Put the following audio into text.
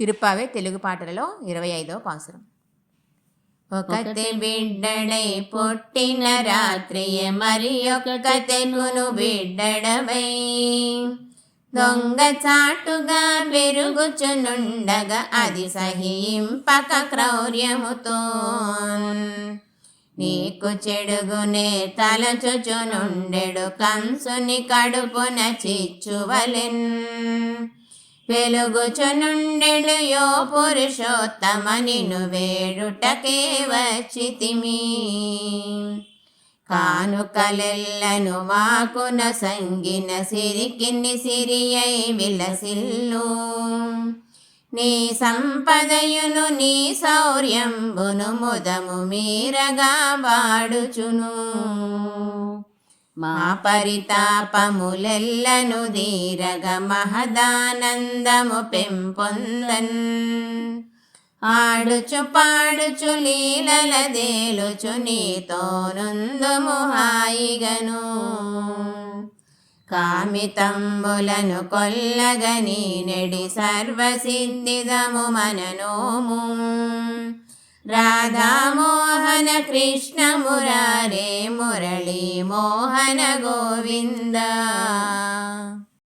తిరుపావే తెలుగు పాటలలో ఇరవై ఐదవ పాసురం. ఒకతే బిడ్డడై పుట్టిన రాత్రియే మరి ఒక తెనును బిడ్డడవై. దొంగ చాటుగా పెరుగుచునుండగా అది సహింపక క్రౌర్యముతో. నీకు చెడుగునే తలచుచునుండెడు కంసుని కడుపున చిచ్చువలెన్ వెలుగుచునుండెడు యో పురుషోత్తమ నిను వేడుటకే వచ్చితిమి కానుకలెల్లను మాకున సంగిన సిరికిన్ని సిరియై విలసిల్లు. నీ సంపదయును నీ శౌర్యంబును ముదము మీరగా వాడుచును. మా పరితాపములెల్లను దీరగ మహదానందము పెంపొందన్. ఆడుచు పాడుచు లీలల దేలుచు నీతోనుందుము హాయిగను కామితంబులను కొల్లగని నెడి సర్వసిద్ధిదము మననోము. రాధామోహన కృష్ణ మురారే मोहन गोविन्द।